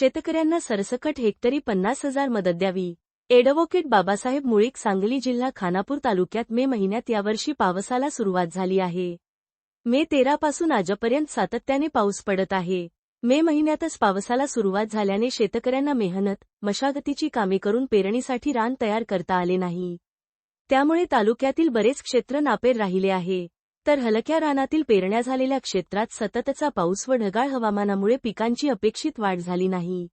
शेतकऱ्यांना सरसकट हेक्टरी पन्नास हजार मदत द्यावी. एडव्होकेट बाबासाहेब मुळीक सांगली जिल्हा खानापूर तालुक्यात मे महिन्यात यावर्षी पावसाला सुरुवात झाली आहे. मे तेरापासून आजपर्यंत सातत्याने पाऊस पडत आहे. मे महिन्यातच पावसाला सुरुवात झाल्याने शेतकऱ्यांना मेहनत मशागतीची कामे करून पेरणीसाठी रान तयार करता आले नाही. त्यामुळे तालुक्यातील बरेच क्षेत्र नापेर राहिले आहे. तर हलक्या रानातील पेरण्या झालेल्या क्षेत्रात सततचा पाऊस व ढगाळ हवामानामुळे पिकांची अपेक्षित वाढ झाली नाही.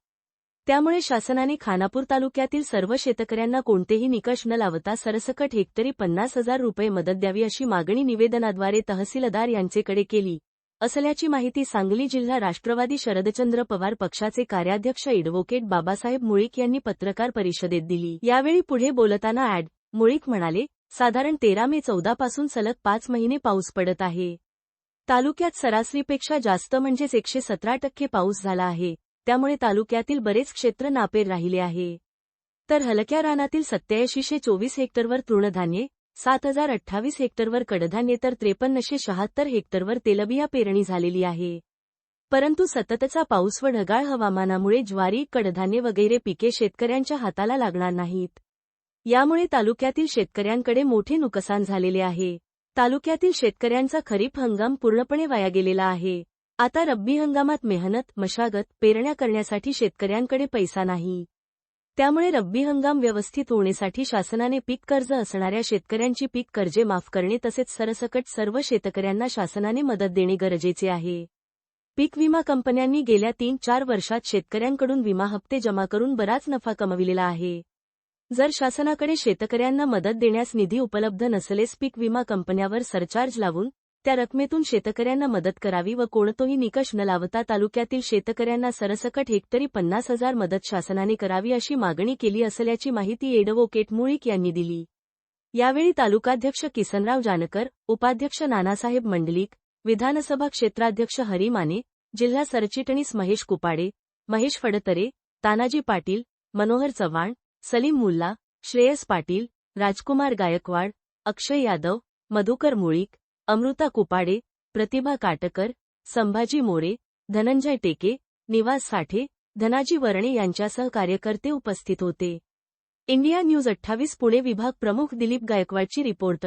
त्यामुळे शासनाने खानापूर तालुक्यातील सर्व शेतकऱ्यांना कोणतेही निकष न लावता सरसकट हेक्टरी पन्नास हजार रुपये मदत द्यावी अशी मागणी निवेदनाद्वारे तहसीलदार यांचेकडे केली. असल्याची माहिती सांगली जिल्हा राष्ट्रवादी शरदचंद्र पवार पक्षाचे कार्याध्यक्ष एडव्होकेट बाबासाहेब मुळीक यांनी पत्रकार परिषदेत दिली. यावेळी पुढे बोलताना ॲड मुळीक म्हणाले साधारण तेरा मे चौदापासून सलग पाच महिने पाऊस पडत आहे. तालुक्यात सरासरीपेक्षा जास्त म्हणजेच एकशे सतरा टक्के पाऊस झाला आहे. त्यामुळे तालुक्यातील बरेच क्षेत्र नापेर राहिले आहे. तर हलक्या रानातील सत्याऐंशीशे चोवीस हेक्टरवर तृणधान्ये सात हजार अठ्ठावीस हेक्टरवर कडधान्ये तर त्रेपन्नशे शहात्तर हेक्टरवर तेलबिया पेरणी झालेली आहे. परंतु सततचा पाऊस व ढगाळ हवामानामुळे ज्वारी कडधान्ये वगैरे पिके शेतकऱ्यांच्या हाताला लागणार नाहीत. यामुळे तालुक्यातील शेतकऱ्यांकडे मोठे नुकसान झालेले आहे. तालुक्यातील शेतकऱ्यांचा खरीप हंगाम पूर्णपणे वाया गेलेला आहे. आता रब्बी हंगामात मेहनत मशागत पेरण्या करण्यासाठी शेतकऱ्यांकडे पैसा नाही. त्यामुळे रब्बी हंगाम व्यवस्थित होण्यासाठी शासनाने पीक कर्ज असणाऱ्या शेतकऱ्यांची पीक कर्जे माफ करणे तसेच सरसकट सर्व शेतकऱ्यांना शासनाने मदत देणे गरजेचे आहे. पीक विमा कंपन्यांनी गेल्या तीन चार वर्षात शेतकऱ्यांकडून विमा हप्ते जमा करून बराच नफा कमविलेला आहे. जर शासनाकडे शेतकऱ्यांना मदत देण्यास निधी उपलब्ध नसलेस पीक विमा कंपन्यावर सरचार्ज लावून त्या रकमेतून शेतकऱ्यांना मदत करावी व कोणतोही निकष न लावता तालुक्यातील शेतकऱ्यांना सरसकट हेक्टरी पन्नास हजार मदत शासनाने करावी अशी मागणी केली असल्याची माहिती एडव्होकेट मुळीक यांनी दिली. यावेळी तालुकाध्यक्ष किसनराव जानकर उपाध्यक्ष नानासाहेब मंडलिक विधानसभा क्षेत्राध्यक्ष हरी माने जिल्हा सरचिटणीस महेश कुपाडे महेश फडतरे तानाजी पाटील मनोहर चव्हाण सलीम मुल्ला श्रेयस पाटील राजकुमार गायकवाड अक्षय यादव मधुकर मुळीक अमृता कुपाडे प्रतिभा काटकर संभाजी मोरे धनंजय टेके निवास साठे धनाजी वरणे यांच्यासह कार्यकर्ते उपस्थित होते. इंडिया न्यूज अठ्ठावीस पुणे विभाग प्रमुख दिलीप गायकवाडची रिपोर्ट